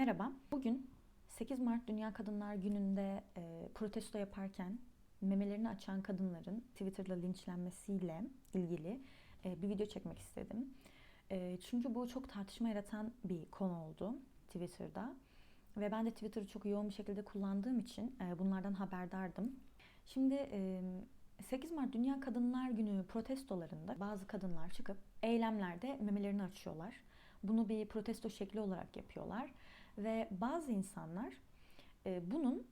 Merhaba. Bugün 8 Mart Dünya Kadınlar Günü'nde e, protesto yaparken memelerini açan kadınların Twitter'da linçlenmesiyle ilgili e, bir video çekmek istedim. E, çünkü bu çok tartışma yaratan bir konu oldu Twitter'da. Ve ben de Twitter'ı çok yoğun bir şekilde kullandığım için e, bunlardan haberdardım. Şimdi e, 8 Mart Dünya Kadınlar Günü protestolarında bazı kadınlar çıkıp eylemlerde memelerini açıyorlar. Bunu bir protesto şekli olarak yapıyorlar. Ve bazı insanlar e, bunun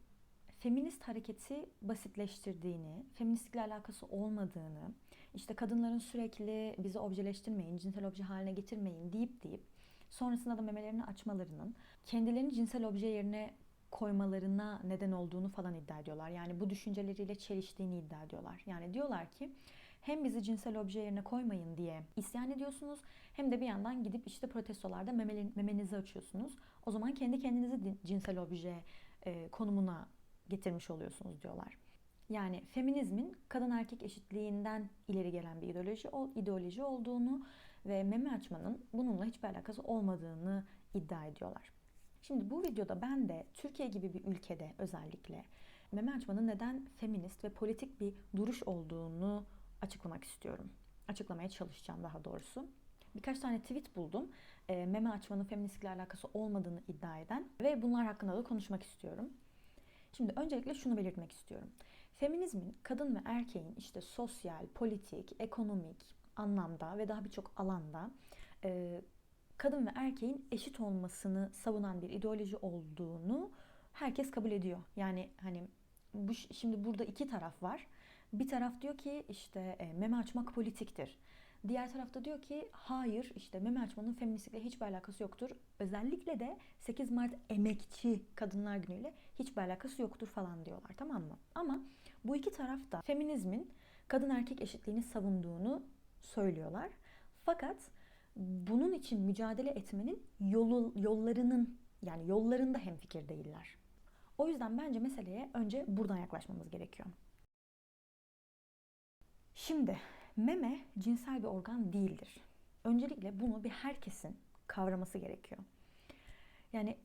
feminist hareketi basitleştirdiğini, feministlikle alakası olmadığını, işte kadınların sürekli bizi objeleştirmeyin, cinsel obje haline getirmeyin deyip deyip sonrasında da memelerini açmalarının kendilerini cinsel obje yerine koymalarına neden olduğunu falan iddia ediyorlar. Yani bu düşünceleriyle çeliştiğini iddia ediyorlar. Yani diyorlar ki hem bizi cinsel obje yerine koymayın diye isyan ediyorsunuz hem de bir yandan gidip işte protestolarda memenizi açıyorsunuz. O zaman kendi kendinizi cinsel obje e, konumuna getirmiş oluyorsunuz diyorlar. Yani feminizmin kadın erkek eşitliğinden ileri gelen bir ideoloji, o ideoloji olduğunu ve meme açmanın bununla hiçbir alakası olmadığını iddia ediyorlar. Şimdi bu videoda ben de Türkiye gibi bir ülkede özellikle meme açmanın neden feminist ve politik bir duruş olduğunu açıklamak istiyorum. Açıklamaya çalışacağım daha doğrusu. Birkaç tane tweet buldum. E, meme açmanın feministlikle alakası olmadığını iddia eden ve bunlar hakkında da konuşmak istiyorum. Şimdi öncelikle şunu belirtmek istiyorum. Feminizmin kadın ve erkeğin işte sosyal, politik, ekonomik anlamda ve daha birçok alanda e, kadın ve erkeğin eşit olmasını savunan bir ideoloji olduğunu herkes kabul ediyor. Yani hani bu şimdi burada iki taraf var. Bir taraf diyor ki işte e, meme açmak politiktir. Diğer tarafta diyor ki hayır işte meme açmanın feministlikle hiçbir alakası yoktur. Özellikle de 8 Mart Emekçi Kadınlar Günü'yle hiçbir alakası yoktur falan diyorlar tamam mı? Ama bu iki taraf da feminizmin kadın erkek eşitliğini savunduğunu söylüyorlar. Fakat bunun için mücadele etmenin yolu, yollarının yani yollarında hemfikir değiller. O yüzden bence meseleye önce buradan yaklaşmamız gerekiyor. Şimdi meme cinsel bir organ değildir. Öncelikle bunu bir herkesin kavraması gerekiyor. Yani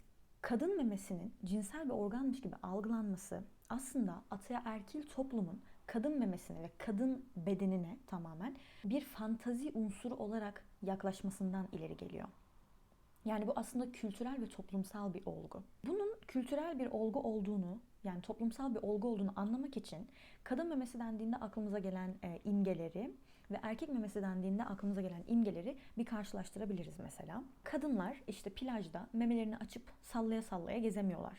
kadın memesinin cinsel bir organmış gibi algılanması aslında ataerkil toplumun kadın memesine ve kadın bedenine tamamen bir fantazi unsuru olarak yaklaşmasından ileri geliyor. Yani bu aslında kültürel ve toplumsal bir olgu. Bunun kültürel bir olgu olduğunu, yani toplumsal bir olgu olduğunu anlamak için kadın memesi dendiğinde aklımıza gelen e, imgeleri ve erkek memesi dendiğinde aklımıza gelen imgeleri bir karşılaştırabiliriz mesela. Kadınlar işte plajda memelerini açıp sallaya sallaya gezemiyorlar.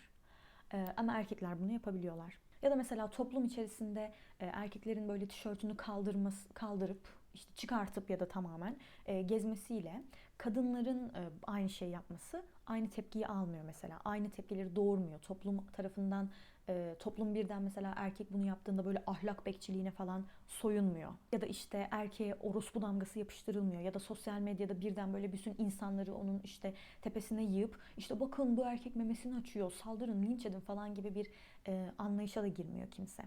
E, ama erkekler bunu yapabiliyorlar. Ya da mesela toplum içerisinde e, erkeklerin böyle tişörtünü kaldırması, kaldırıp işte çıkartıp ya da tamamen e, gezmesiyle kadınların e, aynı şey yapması aynı tepkiyi almıyor mesela. Aynı tepkileri doğurmuyor. Toplum tarafından e, toplum birden mesela erkek bunu yaptığında böyle ahlak bekçiliğine falan soyunmuyor. Ya da işte erkeğe orospu damgası yapıştırılmıyor. Ya da sosyal medyada birden böyle bütün insanları onun işte tepesine yığıp işte bakın bu erkek memesini açıyor saldırın linç edin falan gibi bir e, anlayışa da girmiyor kimse.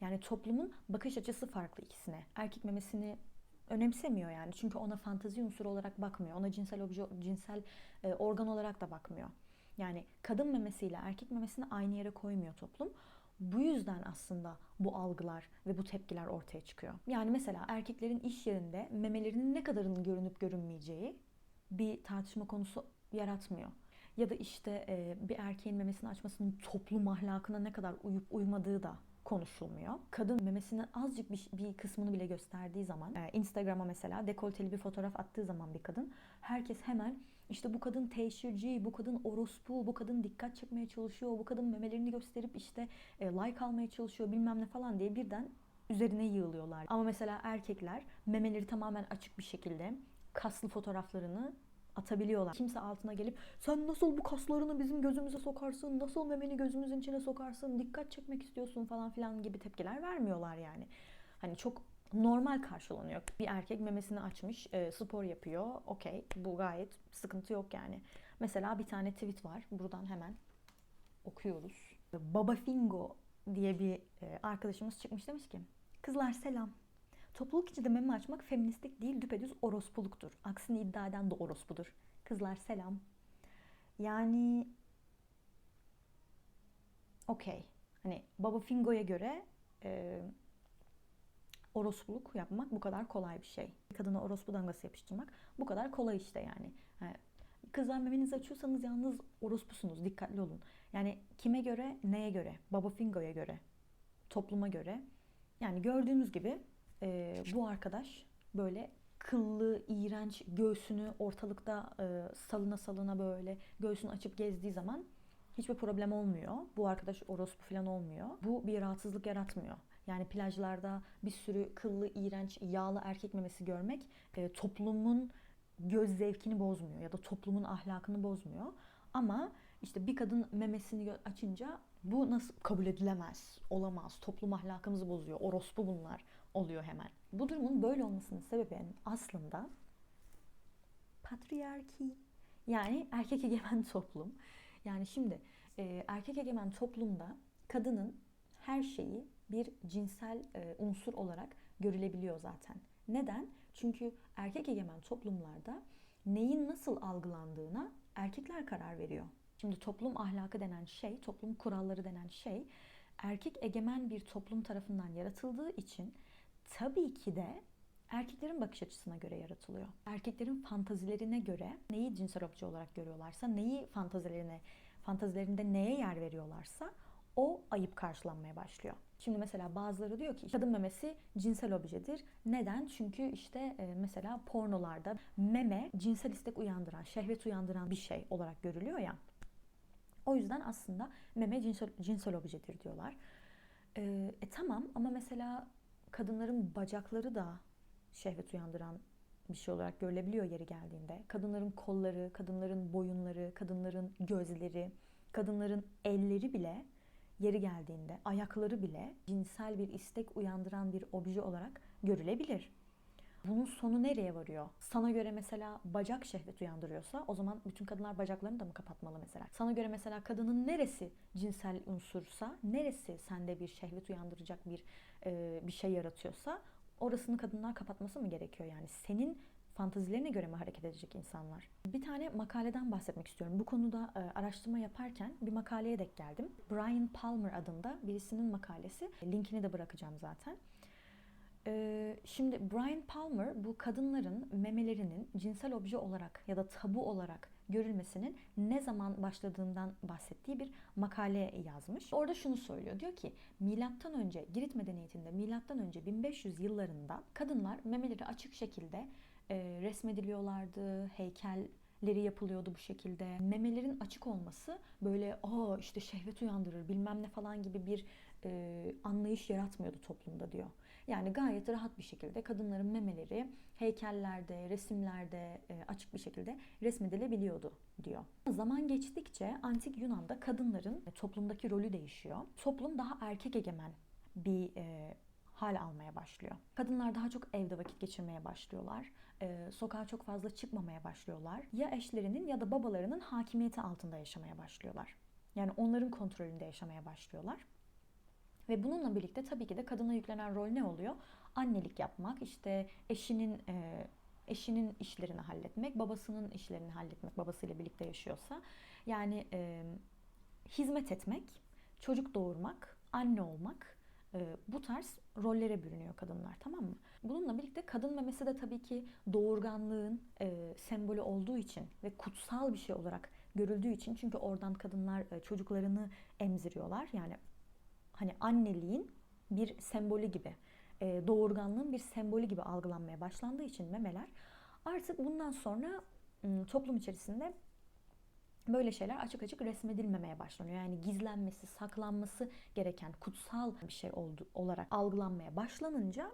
Yani toplumun bakış açısı farklı ikisine. Erkek memesini önemsemiyor yani. Çünkü ona fantazi unsuru olarak bakmıyor. Ona cinsel obje, cinsel e, organ olarak da bakmıyor. Yani kadın memesiyle erkek memesini aynı yere koymuyor toplum. Bu yüzden aslında bu algılar ve bu tepkiler ortaya çıkıyor. Yani mesela erkeklerin iş yerinde memelerinin ne kadarının görünüp görünmeyeceği bir tartışma konusu yaratmıyor. Ya da işte e, bir erkeğin memesini açmasının toplum ahlakına ne kadar uyup uymadığı da konuşulmuyor. Kadın memesinin azıcık bir, bir kısmını bile gösterdiği zaman e, Instagram'a mesela dekolteli bir fotoğraf attığı zaman bir kadın herkes hemen işte bu kadın teşhirci, bu kadın orospu, bu kadın dikkat çekmeye çalışıyor, bu kadın memelerini gösterip işte e, like almaya çalışıyor bilmem ne falan diye birden üzerine yığılıyorlar. Ama mesela erkekler memeleri tamamen açık bir şekilde kaslı fotoğraflarını atabiliyorlar. Kimse altına gelip sen nasıl bu kaslarını bizim gözümüze sokarsın, nasıl memeni gözümüzün içine sokarsın, dikkat çekmek istiyorsun falan filan gibi tepkiler vermiyorlar yani. Hani çok normal karşılanıyor. Bir erkek memesini açmış, e, spor yapıyor. Okey, bu gayet sıkıntı yok yani. Mesela bir tane tweet var. Buradan hemen okuyoruz. Baba Fingo diye bir e, arkadaşımız çıkmış demiş ki Kızlar selam. Topluluk içinde meme açmak feministlik değil düpedüz orospuluktur. Aksini iddia eden de orospudur. Kızlar selam. Yani okey. Hani Baba Fingo'ya göre e, orospuluk yapmak bu kadar kolay bir şey. Kadına orospu damgası yapıştırmak bu kadar kolay işte yani. yani kızlar memenizi açıyorsanız yalnız orospusunuz. Dikkatli olun. Yani kime göre, neye göre? Baba Fingo'ya göre, topluma göre. Yani gördüğünüz gibi e, bu arkadaş böyle kıllı, iğrenç göğsünü ortalıkta e, salına salına böyle göğsünü açıp gezdiği zaman hiçbir problem olmuyor. Bu arkadaş orospu falan olmuyor. Bu bir rahatsızlık yaratmıyor. Yani plajlarda bir sürü kıllı, iğrenç, yağlı erkek memesi görmek e, toplumun göz zevkini bozmuyor ya da toplumun ahlakını bozmuyor. Ama işte bir kadın memesini açınca bu nasıl kabul edilemez, olamaz, toplum ahlakımızı bozuyor, orospu bunlar oluyor hemen. Bu durumun böyle olmasının sebebi aslında patriarki yani erkek egemen toplum. Yani şimdi e, erkek egemen toplumda kadının her şeyi bir cinsel e, unsur olarak görülebiliyor zaten. Neden? Çünkü erkek egemen toplumlarda neyin nasıl algılandığına erkekler karar veriyor. Şimdi toplum ahlakı denen şey, toplum kuralları denen şey erkek egemen bir toplum tarafından yaratıldığı için tabii ki de erkeklerin bakış açısına göre yaratılıyor. Erkeklerin fantazilerine göre neyi cinsel obje olarak görüyorlarsa, neyi fantazilerine, fantazilerinde neye yer veriyorlarsa o ayıp karşılanmaya başlıyor. Şimdi mesela bazıları diyor ki kadın memesi cinsel objedir. Neden? Çünkü işte e, mesela pornolarda meme cinsel istek uyandıran, şehvet uyandıran bir şey olarak görülüyor ya. O yüzden aslında meme cinsel, cinsel objedir diyorlar. E, e tamam ama mesela kadınların bacakları da şehvet uyandıran bir şey olarak görülebiliyor yeri geldiğinde. Kadınların kolları, kadınların boyunları, kadınların gözleri, kadınların elleri bile yeri geldiğinde ayakları bile cinsel bir istek uyandıran bir obje olarak görülebilir. Bunun sonu nereye varıyor? Sana göre mesela bacak şehvet uyandırıyorsa o zaman bütün kadınlar bacaklarını da mı kapatmalı mesela? Sana göre mesela kadının neresi cinsel unsursa, neresi sende bir şehvet uyandıracak bir e, bir şey yaratıyorsa orasını kadınlar kapatması mı gerekiyor yani? Senin fantazilerine göre mi hareket edecek insanlar? Bir tane makaleden bahsetmek istiyorum. Bu konuda e, araştırma yaparken bir makaleye denk geldim. Brian Palmer adında birisinin makalesi. Linkini de bırakacağım zaten. Şimdi Brian Palmer bu kadınların memelerinin cinsel obje olarak ya da tabu olarak görülmesinin ne zaman başladığından bahsettiği bir makale yazmış. Orada şunu söylüyor. Diyor ki milattan önce Girit medeniyetinde milattan önce 1500 yıllarında kadınlar memeleri açık şekilde e, resmediliyorlardı, heykelleri yapılıyordu bu şekilde. Memelerin açık olması böyle aa işte şehvet uyandırır bilmem ne falan gibi bir e, anlayış yaratmıyordu toplumda diyor. Yani gayet rahat bir şekilde kadınların memeleri heykellerde, resimlerde e, açık bir şekilde resmedilebiliyordu diyor. Zaman geçtikçe antik Yunan'da kadınların toplumdaki rolü değişiyor. Toplum daha erkek egemen bir e, hal almaya başlıyor. Kadınlar daha çok evde vakit geçirmeye başlıyorlar. Ee, sokağa çok fazla çıkmamaya başlıyorlar. Ya eşlerinin ya da babalarının hakimiyeti altında yaşamaya başlıyorlar. Yani onların kontrolünde yaşamaya başlıyorlar. Ve bununla birlikte tabii ki de kadına yüklenen rol ne oluyor? Annelik yapmak, işte eşinin e, eşinin işlerini halletmek, babasının işlerini halletmek, babasıyla birlikte yaşıyorsa. Yani e, hizmet etmek, çocuk doğurmak, anne olmak, e, bu tarz rollere bürünüyor kadınlar tamam mı? Bununla birlikte kadın memesi de tabii ki doğurganlığın e, sembolü olduğu için ve kutsal bir şey olarak görüldüğü için çünkü oradan kadınlar e, çocuklarını emziriyorlar. Yani hani anneliğin bir sembolü gibi, e, doğurganlığın bir sembolü gibi algılanmaya başlandığı için memeler artık bundan sonra toplum içerisinde böyle şeyler açık açık resmedilmemeye başlanıyor. Yani gizlenmesi, saklanması gereken kutsal bir şey oldu, olarak algılanmaya başlanınca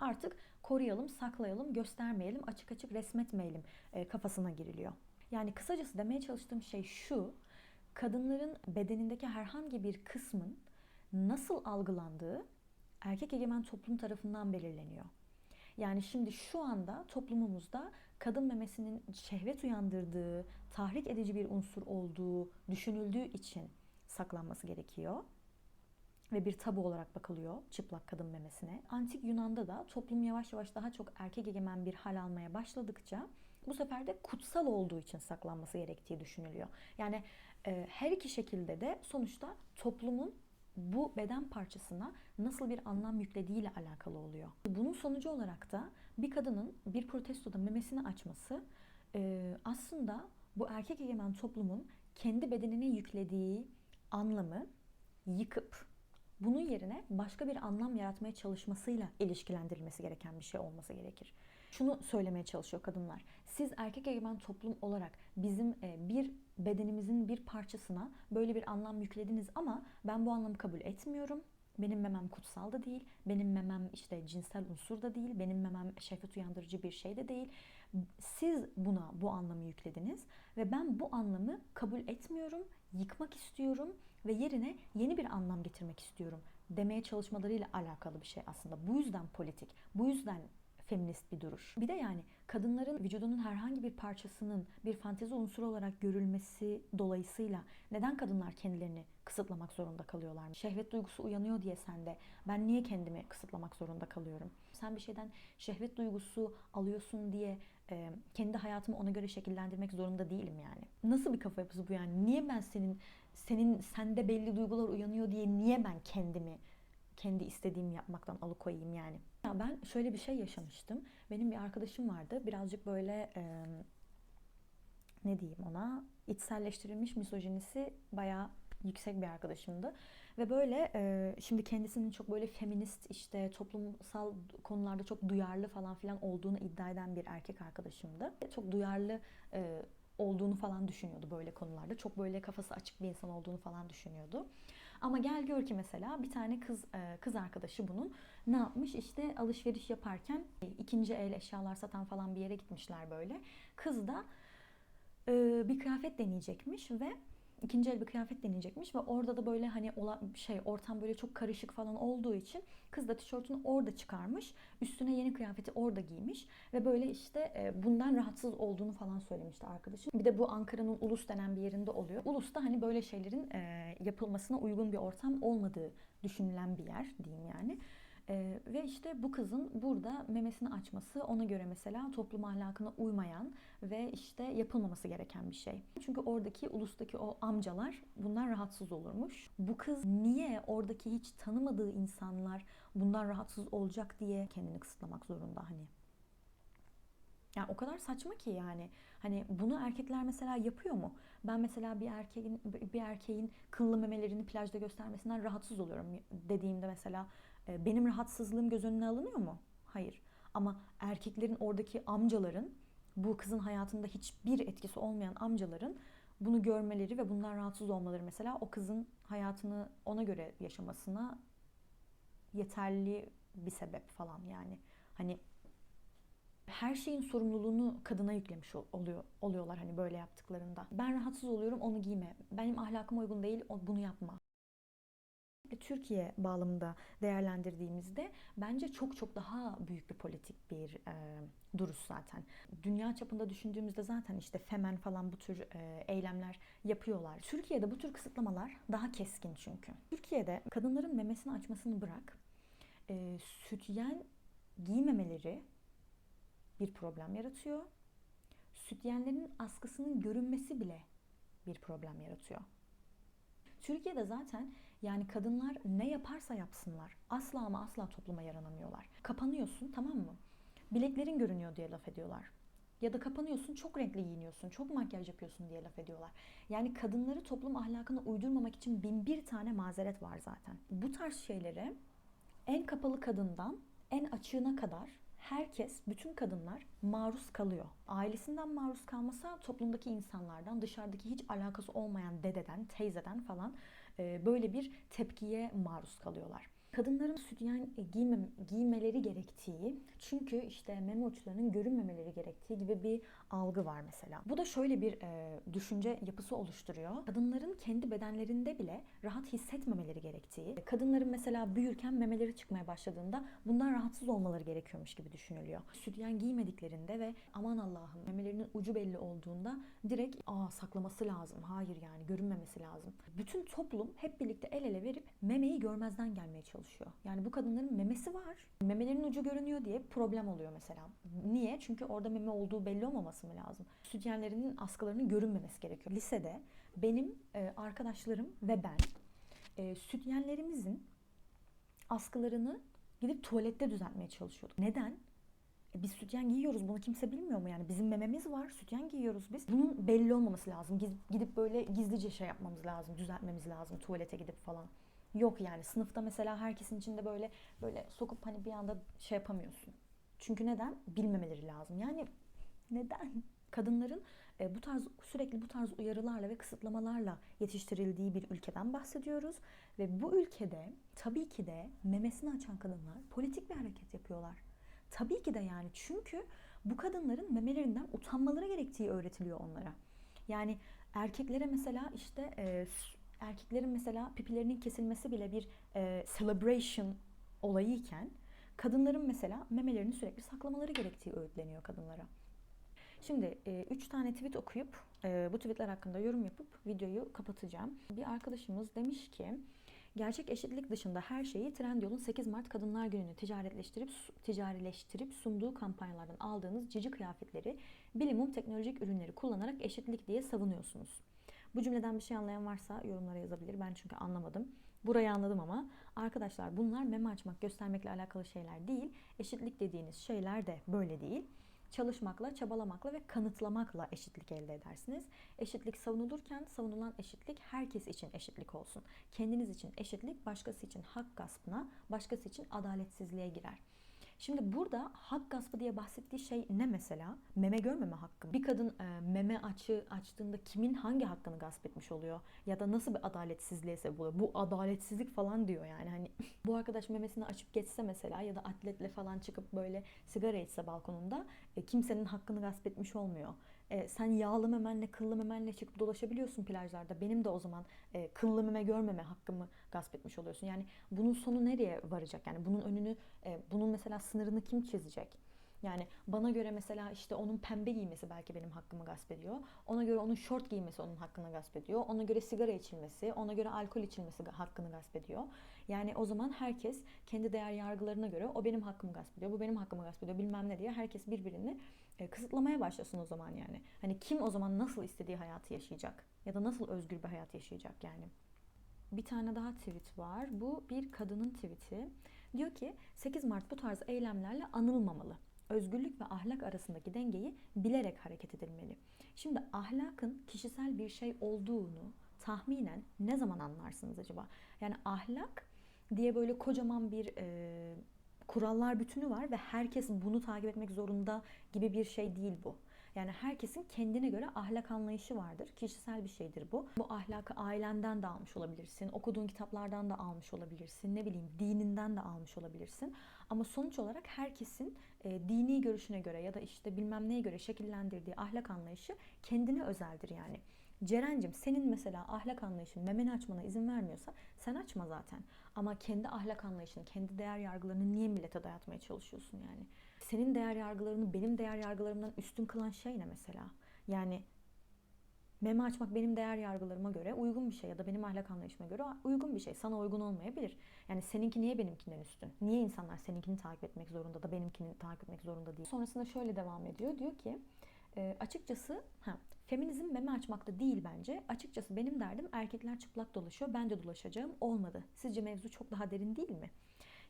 artık koruyalım, saklayalım, göstermeyelim, açık açık resmetmeyelim e, kafasına giriliyor. Yani kısacası demeye çalıştığım şey şu. Kadınların bedenindeki herhangi bir kısmın nasıl algılandığı erkek egemen toplum tarafından belirleniyor. Yani şimdi şu anda toplumumuzda kadın memesinin şehvet uyandırdığı, tahrik edici bir unsur olduğu düşünüldüğü için saklanması gerekiyor ve bir tabu olarak bakılıyor çıplak kadın memesine. Antik Yunan'da da toplum yavaş yavaş daha çok erkek egemen bir hal almaya başladıkça bu sefer de kutsal olduğu için saklanması gerektiği düşünülüyor. Yani Ee, her iki şekilde de sonuçta toplumun bu beden parçasına nasıl bir anlam yüklediğiyle alakalı oluyor. Bunun sonucu olarak da bir kadının bir protestoda memesini açması e, aslında bu erkek egemen toplumun kendi bedenine yüklediği anlamı yıkıp bunun yerine başka bir anlam yaratmaya çalışmasıyla ilişkilendirilmesi gereken bir şey olması gerekir. Şunu söylemeye çalışıyor kadınlar. Siz erkek egemen toplum olarak bizim e, bir bedenimizin bir parçasına böyle bir anlam yüklediniz ama ben bu anlamı kabul etmiyorum. Benim memem kutsal da değil, benim memem işte cinsel unsur da değil, benim memem şehvet uyandırıcı bir şey de değil. Siz buna bu anlamı yüklediniz ve ben bu anlamı kabul etmiyorum, yıkmak istiyorum ve yerine yeni bir anlam getirmek istiyorum demeye çalışmalarıyla alakalı bir şey aslında. Bu yüzden politik, bu yüzden feminist bir duruş. Bir de yani kadınların vücudunun herhangi bir parçasının bir fantezi unsuru olarak görülmesi dolayısıyla neden kadınlar kendilerini kısıtlamak zorunda kalıyorlar? Şehvet duygusu uyanıyor diye sende ben niye kendimi kısıtlamak zorunda kalıyorum? Sen bir şeyden şehvet duygusu alıyorsun diye e, kendi hayatımı ona göre şekillendirmek zorunda değilim yani. Nasıl bir kafa yapısı bu yani? Niye ben senin senin sende belli duygular uyanıyor diye niye ben kendimi kendi istediğimi yapmaktan alıkoyayım yani? Ya ben şöyle bir şey yaşamıştım. Benim bir arkadaşım vardı. Birazcık böyle e, ne diyeyim ona içselleştirilmiş misojinisi bayağı yüksek bir arkadaşımdı. Ve böyle e, şimdi kendisinin çok böyle feminist işte toplumsal konularda çok duyarlı falan filan olduğunu iddia eden bir erkek arkadaşımdı. Çok duyarlı e, olduğunu falan düşünüyordu böyle konularda. Çok böyle kafası açık bir insan olduğunu falan düşünüyordu. Ama gel gör ki mesela bir tane kız e, kız arkadaşı bunun ne yapmış? İşte alışveriş yaparken e, ikinci el eşyalar satan falan bir yere gitmişler böyle. Kız da e, bir kıyafet deneyecekmiş ve ikinci el bir kıyafet deneyecekmiş ve orada da böyle hani ola, şey ortam böyle çok karışık falan olduğu için kız da tişörtünü orada çıkarmış. Üstüne yeni kıyafeti orada giymiş ve böyle işte e, bundan rahatsız olduğunu falan söylemişti arkadaşım. Bir de bu Ankara'nın Ulus denen bir yerinde oluyor. Ulus'ta hani böyle şeylerin e, yapılmasına uygun bir ortam olmadığı düşünülen bir yer diyeyim yani. Ee, ve işte bu kızın burada memesini açması ona göre mesela toplum ahlakına uymayan ve işte yapılmaması gereken bir şey. Çünkü oradaki ulustaki o amcalar bundan rahatsız olurmuş. Bu kız niye oradaki hiç tanımadığı insanlar bundan rahatsız olacak diye kendini kısıtlamak zorunda hani. Yani o kadar saçma ki yani. Hani bunu erkekler mesela yapıyor mu? Ben mesela bir erkeğin bir erkeğin kıllı memelerini plajda göstermesinden rahatsız oluyorum dediğimde mesela e, benim rahatsızlığım göz önüne alınıyor mu? Hayır. Ama erkeklerin oradaki amcaların bu kızın hayatında hiçbir etkisi olmayan amcaların bunu görmeleri ve bundan rahatsız olmaları mesela o kızın hayatını ona göre yaşamasına yeterli bir sebep falan yani. Hani her şeyin sorumluluğunu kadına yüklemiş oluyor oluyorlar hani böyle yaptıklarında. Ben rahatsız oluyorum onu giyme. Benim ahlakıma uygun değil bunu yapma. Türkiye bağlamında değerlendirdiğimizde bence çok çok daha büyük bir politik bir e, duruş zaten. Dünya çapında düşündüğümüzde zaten işte femen falan bu tür e, eylemler yapıyorlar. Türkiye'de bu tür kısıtlamalar daha keskin çünkü. Türkiye'de kadınların memesini açmasını bırak, e, sütyen giymemeleri bir problem yaratıyor. Sütyenlerin askısının görünmesi bile bir problem yaratıyor. Türkiye'de zaten yani kadınlar ne yaparsa yapsınlar asla ama asla topluma yaranamıyorlar. Kapanıyorsun tamam mı? Bileklerin görünüyor diye laf ediyorlar. Ya da kapanıyorsun çok renkli giyiniyorsun, çok makyaj yapıyorsun diye laf ediyorlar. Yani kadınları toplum ahlakına uydurmamak için bin bir tane mazeret var zaten. Bu tarz şeylere en kapalı kadından en açığına kadar herkes, bütün kadınlar maruz kalıyor. Ailesinden maruz kalmasa toplumdaki insanlardan, dışarıdaki hiç alakası olmayan dededen, teyzeden falan böyle bir tepkiye maruz kalıyorlar kadınların sütyen e, giyme, giymeleri gerektiği çünkü işte meme uçlarının görünmemeleri gerektiği gibi bir algı var mesela. Bu da şöyle bir e, düşünce yapısı oluşturuyor. Kadınların kendi bedenlerinde bile rahat hissetmemeleri gerektiği, kadınların mesela büyürken memeleri çıkmaya başladığında bundan rahatsız olmaları gerekiyormuş gibi düşünülüyor. Sütyen giymediklerinde ve aman Allah'ım memelerinin ucu belli olduğunda direkt aa saklaması lazım. Hayır yani görünmemesi lazım. Bütün toplum hep birlikte el ele verip memeyi görmezden gelmeye çalışıyor çalışıyor. Yani bu kadınların memesi var. Memelerin ucu görünüyor diye problem oluyor mesela. Niye? Çünkü orada meme olduğu belli olmaması mı lazım? Sütyenlerinin askılarının görünmemesi gerekiyor. Lisede benim e, arkadaşlarım ve ben e, sütyenlerimizin askılarını gidip tuvalette düzeltmeye çalışıyorduk. Neden? E, biz sütyen giyiyoruz bunu kimse bilmiyor mu yani bizim mememiz var sütyen giyiyoruz biz. Bunun belli olmaması lazım. Gidip böyle gizlice şey yapmamız lazım, düzeltmemiz lazım tuvalete gidip falan. Yok yani sınıfta mesela herkesin içinde böyle böyle sokup hani bir anda şey yapamıyorsun. Çünkü neden? Bilmemeleri lazım. Yani neden? Kadınların e, bu tarz sürekli bu tarz uyarılarla ve kısıtlamalarla yetiştirildiği bir ülkeden bahsediyoruz ve bu ülkede tabii ki de memesini açan kadınlar politik bir hareket yapıyorlar. Tabii ki de yani çünkü bu kadınların memelerinden utanmaları gerektiği öğretiliyor onlara. Yani erkeklere mesela işte e, erkeklerin mesela pipilerinin kesilmesi bile bir e, celebration olayıyken kadınların mesela memelerini sürekli saklamaları gerektiği öğütleniyor kadınlara. Şimdi 3 tane tweet okuyup e, bu tweetler hakkında yorum yapıp videoyu kapatacağım. Bir arkadaşımız demiş ki gerçek eşitlik dışında her şeyi Trendyol'un 8 Mart Kadınlar Günü'nü ticaretleştirip ticarileştirip sunduğu kampanyalardan aldığınız cici kıyafetleri bilimum teknolojik ürünleri kullanarak eşitlik diye savunuyorsunuz. Bu cümleden bir şey anlayan varsa yorumlara yazabilir. Ben çünkü anlamadım. Burayı anladım ama arkadaşlar bunlar meme açmak, göstermekle alakalı şeyler değil. Eşitlik dediğiniz şeyler de böyle değil çalışmakla, çabalamakla ve kanıtlamakla eşitlik elde edersiniz. Eşitlik savunulurken savunulan eşitlik herkes için eşitlik olsun. Kendiniz için eşitlik başkası için hak gaspına, başkası için adaletsizliğe girer. Şimdi burada hak gaspı diye bahsettiği şey ne mesela? Meme görmeme hakkı. Bir kadın e, meme açı açtığında kimin hangi hakkını gasp etmiş oluyor? Ya da nasıl bir adaletsizliğe sebep oluyor? Bu adaletsizlik falan diyor yani. Hani bu arkadaş memesini açıp geçse mesela ya da atletle falan çıkıp böyle sigara içse balkonunda e, kimsenin hakkını gasp etmiş olmuyor. E, sen yağlı memenle, kıllı memenle çıkıp dolaşabiliyorsun plajlarda. Benim de o zaman e, kıllı meme görmeme hakkımı gasp etmiş oluyorsun. Yani bunun sonu nereye varacak? Yani bunun önünü, e, bunun mesela sınırını kim çizecek? Yani bana göre mesela işte onun pembe giymesi belki benim hakkımı gasp ediyor. Ona göre onun şort giymesi onun hakkını gasp ediyor. Ona göre sigara içilmesi, ona göre alkol içilmesi hakkını gasp ediyor. Yani o zaman herkes kendi değer yargılarına göre o benim hakkımı gasp ediyor, bu benim hakkımı gasp ediyor bilmem ne diye herkes birbirini e, kısıtlamaya başlasın o zaman yani. Hani kim o zaman nasıl istediği hayatı yaşayacak ya da nasıl özgür bir hayat yaşayacak yani. Bir tane daha tweet var. Bu bir kadının tweeti. Diyor ki 8 Mart bu tarz eylemlerle anılmamalı. Özgürlük ve ahlak arasındaki dengeyi bilerek hareket edilmeli. Şimdi ahlakın kişisel bir şey olduğunu tahminen ne zaman anlarsınız acaba? Yani ahlak diye böyle kocaman bir e, kurallar bütünü var ve herkes bunu takip etmek zorunda gibi bir şey değil bu. Yani herkesin kendine göre ahlak anlayışı vardır. Kişisel bir şeydir bu. Bu ahlakı ailenden de almış olabilirsin, okuduğun kitaplardan da almış olabilirsin, ne bileyim dininden de almış olabilirsin. Ama sonuç olarak herkesin e, dini görüşüne göre ya da işte bilmem neye göre şekillendirdiği ahlak anlayışı kendine özeldir yani. Ceren'cim senin mesela ahlak anlayışın memeni açmana izin vermiyorsa sen açma zaten. Ama kendi ahlak anlayışını, kendi değer yargılarını niye millete dayatmaya çalışıyorsun yani? Senin değer yargılarını benim değer yargılarımdan üstün kılan şey ne mesela? Yani meme açmak benim değer yargılarıma göre uygun bir şey ya da benim ahlak anlayışıma göre uygun bir şey. Sana uygun olmayabilir. Yani seninki niye benimkinden üstün? Niye insanlar seninkini takip etmek zorunda da benimkini takip etmek zorunda değil? Sonrasında şöyle devam ediyor. Diyor ki e, açıkçası ha, feminizm meme açmakta değil bence. Açıkçası benim derdim erkekler çıplak dolaşıyor. Ben de dolaşacağım. Olmadı. Sizce mevzu çok daha derin değil mi?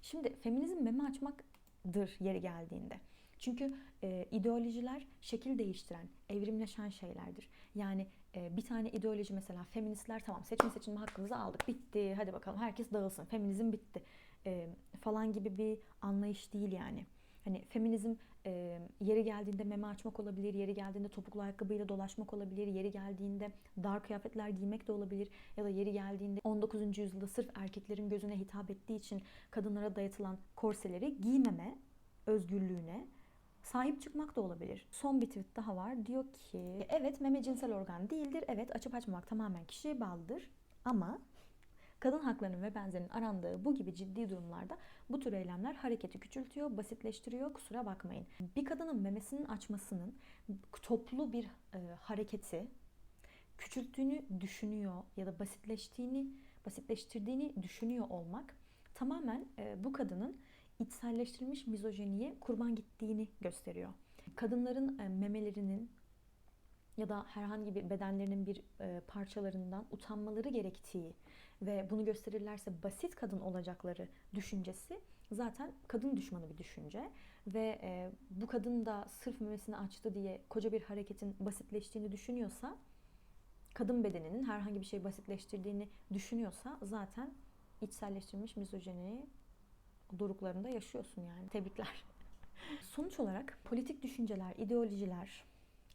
Şimdi feminizm meme açmaktır yeri geldiğinde. Çünkü e, ideolojiler şekil değiştiren, evrimleşen şeylerdir. Yani e, bir tane ideoloji mesela feministler tamam seçim seçilme hakkımızı aldık bitti hadi bakalım herkes dağılsın feminizm bitti e, falan gibi bir anlayış değil yani. Hani feminizm e, yeri geldiğinde meme açmak olabilir, yeri geldiğinde topuklu ayakkabıyla dolaşmak olabilir, yeri geldiğinde dar kıyafetler giymek de olabilir ya da yeri geldiğinde 19. yüzyılda sırf erkeklerin gözüne hitap ettiği için kadınlara dayatılan korseleri giymeme özgürlüğüne sahip çıkmak da olabilir. Son bir tweet daha var. Diyor ki evet meme cinsel organ değildir. Evet açıp açmamak tamamen kişiye bağlıdır. Ama kadın haklarının ve benzerinin arandığı bu gibi ciddi durumlarda bu tür eylemler hareketi küçültüyor, basitleştiriyor. Kusura bakmayın. Bir kadının memesinin açmasının toplu bir e, hareketi küçülttüğünü düşünüyor ya da basitleştiğini, basitleştirdiğini düşünüyor olmak tamamen e, bu kadının içselleştirilmiş mizojeniye kurban gittiğini gösteriyor. Kadınların e, memelerinin ya da herhangi bir bedenlerinin bir e, parçalarından utanmaları gerektiği ve bunu gösterirlerse basit kadın olacakları düşüncesi zaten kadın düşmanı bir düşünce ve e, bu kadın da sırf memesini açtı diye koca bir hareketin basitleştiğini düşünüyorsa kadın bedeninin herhangi bir şey basitleştirdiğini düşünüyorsa zaten içselleştirilmiş mizojeni doruklarında yaşıyorsun yani. Tebrikler. Sonuç olarak politik düşünceler, ideolojiler,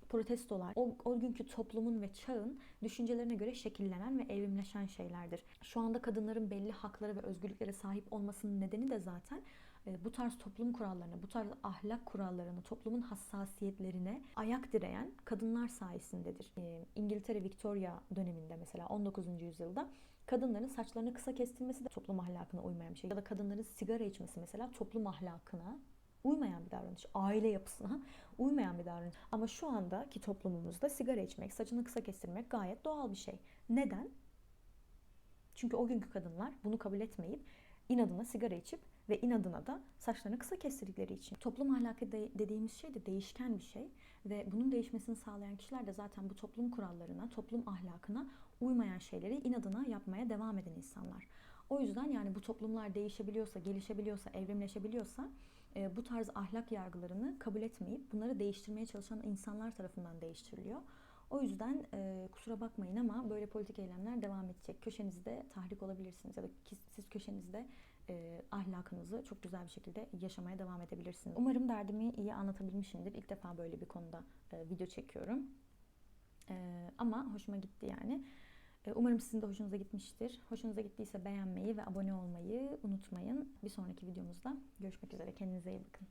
protestolar o, o günkü toplumun ve çağın düşüncelerine göre şekillenen ve evrimleşen şeylerdir. Şu anda kadınların belli hakları ve özgürlüklere sahip olmasının nedeni de zaten e, bu tarz toplum kurallarına, bu tarz ahlak kurallarına, toplumun hassasiyetlerine ayak direyen kadınlar sayesindedir. E, İngiltere Victoria döneminde mesela 19. yüzyılda kadınların saçlarını kısa kestirmesi de toplum ahlakına uymayan bir şey. Ya da kadınların sigara içmesi mesela toplum ahlakına uymayan bir davranış. Aile yapısına uymayan bir davranış. Ama şu andaki toplumumuzda sigara içmek, saçını kısa kestirmek gayet doğal bir şey. Neden? Çünkü o günkü kadınlar bunu kabul etmeyip inadına sigara içip ve inadına da saçlarını kısa kestirdikleri için. Toplum ahlakı de- dediğimiz şey de değişken bir şey ve bunun değişmesini sağlayan kişiler de zaten bu toplum kurallarına, toplum ahlakına uymayan şeyleri inadına yapmaya devam eden insanlar. O yüzden yani bu toplumlar değişebiliyorsa, gelişebiliyorsa, evrimleşebiliyorsa e, bu tarz ahlak yargılarını kabul etmeyip bunları değiştirmeye çalışan insanlar tarafından değiştiriliyor. O yüzden e, kusura bakmayın ama böyle politik eylemler devam edecek. Köşenizde tahrik olabilirsiniz ya da siz köşenizde e, ahlakınızı çok güzel bir şekilde yaşamaya devam edebilirsiniz. Umarım derdimi iyi anlatabilmişimdir. İlk defa böyle bir konuda e, video çekiyorum. E, ama hoşuma gitti yani. E, Umarım sizin de hoşunuza gitmiştir. Hoşunuza gittiyse beğenmeyi ve abone olmayı unutmayın. Bir sonraki videomuzda görüşmek üzere. Kendinize iyi bakın.